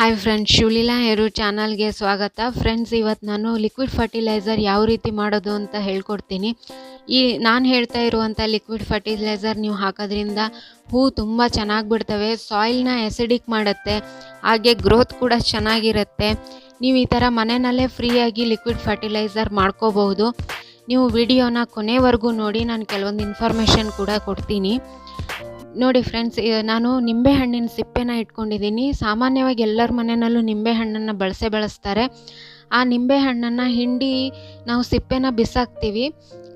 Hi friends Shivaleela ಹೇರು ಚಾನಲ್ಗೆ ಸ್ವಾಗತ. Friends ಇವತ್ತು ನಾನು ಲಿಕ್ವಿಡ್ ಫರ್ಟಿಲೈಸರ್ ಯಾವ ರೀತಿ ಮಾಡೋದು ಅಂತ ಹೇಳ್ಕೊಡ್ತೀನಿ. ಈ ನಾನು ಹೇಳ್ತಾ ಇರುವಂಥ ಲಿಕ್ವಿಡ್ ಫರ್ಟಿಲೈಸರ್ ನೀವು ಹಾಕೋದ್ರಿಂದ ಹೂ ತುಂಬ ಚೆನ್ನಾಗಿ ಬಿಡ್ತವೆ ಸಾಯಿಲ್ನ ಎಸಿಡಿಕ್ ಮಾಡುತ್ತೆ, ಹಾಗೆ ಗ್ರೋತ್ ಕೂಡ ಚೆನ್ನಾಗಿರುತ್ತೆ. ನೀವು ಈ ಥರ ಮನೆಯಲ್ಲೇ ಫ್ರೀಯಾಗಿ ಲಿಕ್ವಿಡ್ ಫರ್ಟಿಲೈಸರ್ ಮಾಡ್ಕೋಬಹುದು. ನೀವು ವಿಡಿಯೋನ ಕೊನೆವರೆಗೂ ನೋಡಿ, ನಾನು ಕೆಲವೊಂದು ಇನ್ಫಾರ್ಮೇಷನ್ ಕೂಡ ಕೊಡ್ತೀನಿ. ನೋಡಿ ಫ್ರೆಂಡ್ಸ್ ನಾನು ನಿಂಬೆಹಣ್ಣಿನ ಸಿಪ್ಪೆನ ಇಟ್ಕೊಂಡಿದ್ದೀನಿ. ಸಾಮಾನ್ಯವಾಗಿ ಎಲ್ಲರ ಮನೆಯಲ್ಲೂ ನಿಂಬೆಹಣ್ಣನ್ನು ಬಳಸೇ ಬಳಸ್ತಾರೆ. ಆ ನಿಂಬೆಹಣ್ಣನ್ನು ಹಿಂಡಿ ನಾವು ಸಿಪ್ಪೆನ ಬಿಸಾಕ್ತೀವಿ.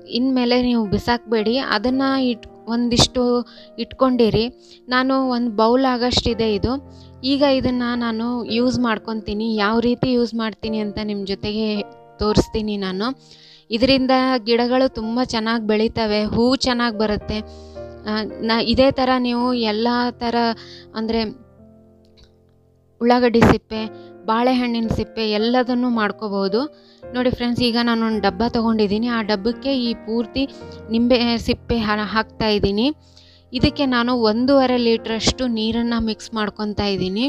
ಇನ್ಮೇಲೆ ನೀವು ಬಿಸಾಕಬೇಡಿ. ಅದನ್ನು ಇಟ್, ಒಂದಿಷ್ಟು ಇಟ್ಕೊಂಡಿರಿ. ನಾನು ಒಂದು ಬೌಲ್ ಆಗೋಷ್ಟಿದೆ ಇದು ಈಗ ಇದನ್ನು ನಾನು ಯೂಸ್ ಮಾಡ್ಕೊತೀನಿ. ಯಾವ ರೀತಿ ಯೂಸ್ ಮಾಡ್ತೀನಿ ಅಂತ ನಿಮ್ಮ ಜೊತೆಗೆ ತೋರಿಸ್ತೀನಿ ನಾನು. ಇದರಿಂದ ಗಿಡಗಳು ತುಂಬ ಚೆನ್ನಾಗಿ ಬೆಳೀತವೆ. ಹೂ ಚೆನ್ನಾಗಿ ಬರುತ್ತೆ. ನಾ ಇದೇ ಥರ ನೀವು ಎಲ್ಲ ಥರ ಅಂದರೆ ಉಳ್ಳಾಗಡ್ಡಿ ಸಿಪ್ಪೆ, ಬಾಳೆಹಣ್ಣಿನ ಸಿಪ್ಪೆ ಎಲ್ಲದನ್ನು ಮಾಡ್ಕೋಬೋದು ನೋಡಿ ಫ್ರೆಂಡ್ಸ್ ಈಗ ನಾನು ಒಂದು ಡಬ್ಬ ತೊಗೊಂಡಿದ್ದೀನಿ ಆ ಡಬ್ಬಕ್ಕೆ ಈ ಪೂರ್ತಿ ನಿಂಬೆ ಸಿಪ್ಪೆ ಹಾಕ್ತಾ ಇದ್ದೀನಿ. ಇದಕ್ಕೆ ನಾನು ಒಂದೂವರೆ ಲೀಟ್ರಷ್ಟು ನೀರನ್ನು ಮಿಕ್ಸ್ ಮಾಡ್ಕೊತಾ ಇದ್ದೀನಿ.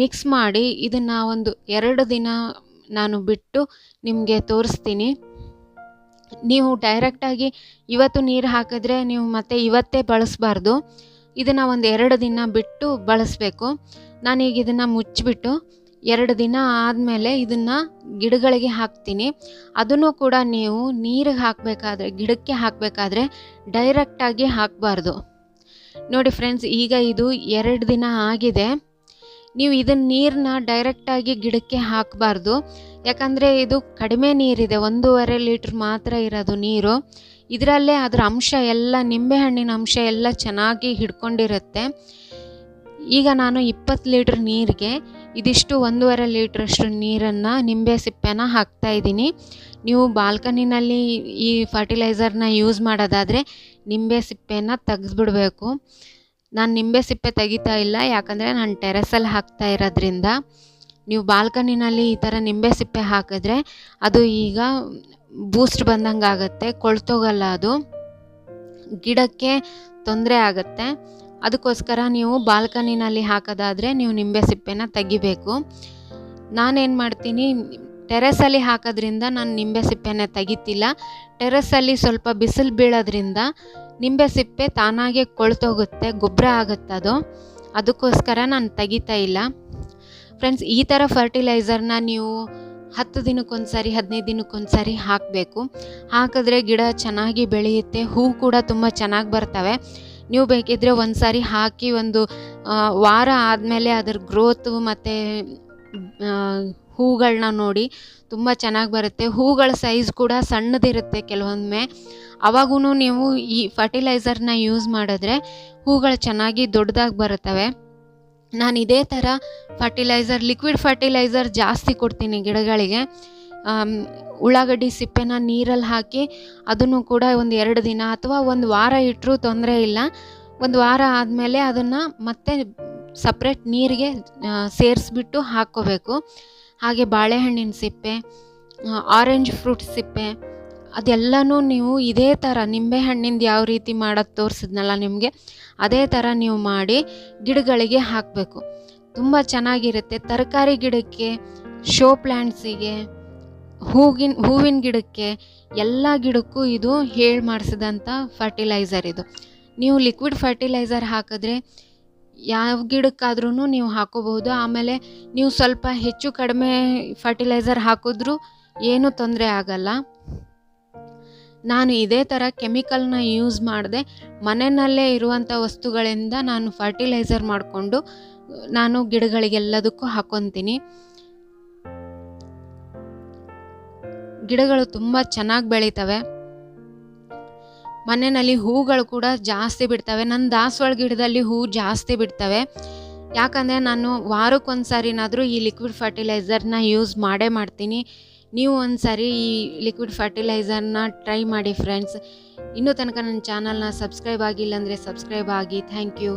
ಮಿಕ್ಸ್ ಮಾಡಿ ಇದನ್ನು ಒಂದು ಎರಡು ದಿನ ನಾನು ಬಿಟ್ಟು ನಿಮಗೆ ತೋರಿಸ್ತೀನಿ. ನೀವು ಡೈರೆಕ್ಟಾಗಿ ಇವತ್ತು ನೀರು ಹಾಕಿದ್ರೆ ನೀವು ಮತ್ತೆ ಇವತ್ತೇ ಬಳಸಬಾರ್ದು. ಇದನ್ನು ಒಂದು ಎರಡು ದಿನ ಬಿಟ್ಟು ಬಳಸಬೇಕು. ನಾನೀಗ ಇದನ್ನು ಮುಚ್ಚಿಬಿಟ್ಟು ಎರಡು ದಿನ ಆದಮೇಲೆ ಇದನ್ನು ಗಿಡಗಳಿಗೆ ಹಾಕ್ತೀನಿ. ಅದನ್ನು ಕೂಡ ನೀವು ನೀರಿಗೆ ಹಾಕಬೇಕಾದ್ರೆ, ಗಿಡಕ್ಕೆ ಹಾಕಬೇಕಾದ್ರೆ ಡೈರೆಕ್ಟಾಗಿ ಹಾಕಬಾರ್ದು. ನೋಡಿ ಫ್ರೆಂಡ್ಸ್ ಈಗ ಇದು ಎರಡು ದಿನ ಆಗಿದೆ. ನೀವು ಇದನ್ನ ನೀರನ್ನ ಡೈರೆಕ್ಟಾಗಿ ಗಿಡಕ್ಕೆ ಹಾಕಬಾರ್ದು. ಯಾಕಂದರೆ ಇದು ಕಡಿಮೆ ನೀರಿದೆ, ಒಂದೂವರೆ ಲೀಟ್ರ್ ಮಾತ್ರ ಇರೋದು ನೀರು. ಇದರಲ್ಲೇ ಅದರ ಅಂಶ ಎಲ್ಲ ನಿಂಬೆಹಣ್ಣಿನ ಅಂಶ ಎಲ್ಲ ಚೆನ್ನಾಗಿ ಹಿಡ್ಕೊಂಡಿರುತ್ತೆ. ಈಗ ನಾನು ಇಪ್ಪತ್ತು ಲೀಟ್ರ್ ನೀರಿಗೆ, ಇದಿಷ್ಟು ಒಂದೂವರೆ ಲೀಟ್ರಷ್ಟು ನೀರನ್ನು ನಿಂಬೆ ಸಿಪ್ಪೆನ ಹಾಕ್ತಾ ಇದ್ದೀನಿ. ನೀವು ಬಾಲ್ಕನಿನಲ್ಲಿ ಈ ಫರ್ಟಿಲೈಸರ್ನ ಯೂಸ್ ಮಾಡೋದಾದರೆ ನಿಂಬೆ ಸಿಪ್ಪೆನ ತೆಗೆದ್ಬಿಡ್ಬೇಕು. ನಾನು ನಿಂಬೆ ಸಿಪ್ಪೆ ತೆಗಿತಾ ಇಲ್ಲ, ಯಾಕಂದರೆ ನಾನು ಟೆರೆಸಲ್ಲಿ ಹಾಕ್ತಾ ಇರೋದ್ರಿಂದ. ನೀವು ಬಾಲ್ಕನಿನಲ್ಲಿ ಈ ಥರ ನಿಂಬೆ ಸಿಪ್ಪೆ ಹಾಕಿದ್ರೆ ಅದು ಈಗ ಬೂಸ್ಟ್ ಬಂದಂಗೆ ಆಗುತ್ತೆ, ಕೊಳ್ತೋಗಲ್ಲ ಅದು. ಗಿಡಕ್ಕೆ ತೊಂದರೆ ಆಗುತ್ತೆ. ಅದಕ್ಕೋಸ್ಕರ ನೀವು ಬಾಲ್ಕನಿನಲ್ಲಿ ಹಾಕೋದಾದರೆ ನೀವು ನಿಂಬೆ ಸಿಪ್ಪೆನ ತೆಗಿಬೇಕು. ನಾನೇನು ಮಾಡ್ತೀನಿ ಟೆರೆಸಲ್ಲಿ ಹಾಕೋದ್ರಿಂದ ನಾನು ನಿಂಬೆ ಸಿಪ್ಪೆನೇ ತೆಗಿತಿಲ್ಲ. ಟೆರೆಸಲ್ಲಿ ಸ್ವಲ್ಪ ಬಿಸಿಲು ಬೀಳೋದ್ರಿಂದ ನಿಂಬೆ ಸಿಪ್ಪೆ ತಾನಾಗೆ ಕೊಳ್ತೋಗುತ್ತೆ, ಗೊಬ್ಬರ ಆಗುತ್ತೆ ಅದು. ಅದಕ್ಕೋಸ್ಕರ ನಾನು ತೆಗಿತಾ ಇಲ್ಲ. ಫ್ರೆಂಡ್ಸ್ ಈ ಥರ ಫರ್ಟಿಲೈಸರ್ನ ನೀವು ಹತ್ತು ದಿನಕ್ಕೊಂದು ಸಾರಿ ಹದಿನೈದು ದಿನಕ್ಕೊಂದು ಸಾರಿ ಹಾಕಬೇಕು. ಹಾಕಿದ್ರೆ ಗಿಡ ಚೆನ್ನಾಗಿ ಬೆಳೆಯುತ್ತೆ ಹೂ ಕೂಡ ತುಂಬ ಚೆನ್ನಾಗಿ ಬರ್ತವೆ. ನೀವು ಬೇಕಿದ್ದರೆ ಒಂದು ಸಾರಿ ಹಾಕಿ ಒಂದು ವಾರ ಆದಮೇಲೆ ಅದರ ಗ್ರೋತು ಮತ್ತು ಹೂಗಳನ್ನ ನೋಡಿ ತುಂಬ ಚೆನ್ನಾಗಿ ಬರುತ್ತೆ. ಹೂಗಳ ಸೈಜ್ ಕೂಡ ಸಣ್ಣದಿರುತ್ತೆ ಕೆಲವೊಮ್ಮೆ. ಅವಾಗೂ ನೀವು ಈ ಫರ್ಟಿಲೈಸರ್ನ ಯೂಸ್ ಮಾಡಿದ್ರೆ ಹೂಗಳು ಚೆನ್ನಾಗಿ ದೊಡ್ಡದಾಗಿ ಬರುತ್ತವೆ. ನಾನು ಇದೇ ಥರ ಫರ್ಟಿಲೈಸರ್ ಲಿಕ್ವಿಡ್ ಫರ್ಟಿಲೈಸರ್ ಜಾಸ್ತಿ ಕೊಡ್ತೀನಿ ಗಿಡಗಳಿಗೆ. ಉಳ್ಳಾಗಡ್ಡಿ ಸಿಪ್ಪೆನ ನೀರಲ್ಲಿ ಹಾಕಿ ಅದನ್ನು ಕೂಡ ಒಂದು ಎರಡು ದಿನ ಅಥವಾ ಒಂದು ವಾರ ಇಟ್ಟರೂ ತೊಂದರೆ ಇಲ್ಲ. ಒಂದು ವಾರ ಆದಮೇಲೆ ಅದನ್ನು ಮತ್ತೆ ಸಪ್ರೇಟ್ ನೀರಿಗೆ ಸೇರಿಸ್ಬಿಟ್ಟು ಹಾಕ್ಕೋಬೇಕು. ಹಾಗೆ ಬಾಳೆಹಣ್ಣಿನ ಸಿಪ್ಪೆ ಆರೆಂಜ್ ಫ್ರೂಟ್ ಸಿಪ್ಪೆ, ಅದೆಲ್ಲನೂ ನೀವು ಇದೇ ಥರ ನಿಂಬೆಹಣ್ಣಿಂದ ಯಾವ ರೀತಿ ಮಾಡೋದು ತೋರಿಸಿದ್ನಲ್ಲ ನಿಮಗೆ, ಅದೇ ಥರ ನೀವು ಮಾಡಿ ಗಿಡಗಳಿಗೆ ಹಾಕಬೇಕು. ತುಂಬ ಚೆನ್ನಾಗಿರುತ್ತೆ. ತರಕಾರಿ ಗಿಡಕ್ಕೆ ಶೋ ಪ್ಲ್ಯಾಂಟ್ಸಿಗೆ ಹೂಗಿನ, ಹೂವಿನ ಗಿಡಕ್ಕೆ ಎಲ್ಲ ಗಿಡಕ್ಕೂ ಇದು ಹೇಳಿ ಮಾಡಿಸಿದಂಥ ಫರ್ಟಿಲೈಸರ್ ಇದು. ನೀವು ಲಿಕ್ವಿಡ್ ಫರ್ಟಿಲೈಸರ್ ಹಾಕಿದ್ರೆ ಯಾವ ಗಿಡಕ್ಕಾದ್ರೂ ನೀವು ಹಾಕೋಬಹುದು. ಆಮೇಲೆ ನೀವು ಸ್ವಲ್ಪ ಹೆಚ್ಚು ಕಡಿಮೆ ಫರ್ಟಿಲೈಸರ್ ಹಾಕಿದ್ರೂ ಏನೂ ತೊಂದರೆ ಆಗಲ್ಲ. ನಾನು ಇದೇ ಥರ ಕೆಮಿಕಲ್ನ ಯೂಸ್ ಮಾಡಿದೆ. ಮನೆಯಲ್ಲೇ ಇರುವಂಥ ವಸ್ತುಗಳಿಂದ ನಾನು ಫರ್ಟಿಲೈಸರ್ ಮಾಡಿಕೊಂಡು ನಾನು ಗಿಡಗಳಿಗೆಲ್ಲದಕ್ಕೂ ಹಾಕೊತೀನಿ. ಗಿಡಗಳು ತುಂಬ ಚೆನ್ನಾಗಿ ಬೆಳೀತವೆ. ಮನೆಯಲ್ಲಿ ಹೂಗಳು ಕೂಡ ಜಾಸ್ತಿ ಬಿಡ್ತವೆ. ನನ್ನ ದಾಸವಾಳ ಗಿಡದಲ್ಲಿ ಹೂ ಜಾಸ್ತಿ ಬಿಡ್ತವೆ. ಯಾಕಂದರೆ ನಾನು ವಾರಕ್ಕೊಂದು ಸಾರಿನಾದರೂ ಈ ಲಿಕ್ವಿಡ್ ಫರ್ಟಿಲೈಸರ್ನ ಯೂಸ್ ಮಾಡೇ ಮಾಡ್ತೀನಿ. ನೀವು ಒಂದು ಸಾರಿ ಈ ಲಿಕ್ವಿಡ್ ಫರ್ಟಿಲೈಸರ್ನ ಟ್ರೈ ಮಾಡಿ ಫ್ರೆಂಡ್ಸ್ ಇನ್ನೂ ತನಕ ನನ್ನ ಚಾನಲ್ನ ಸಬ್ಸ್ಕ್ರೈಬ್ ಆಗಿಲ್ಲ ಅಂದರೆ ಸಬ್ಸ್ಕ್ರೈಬ್ ಆಗಿ. Thank you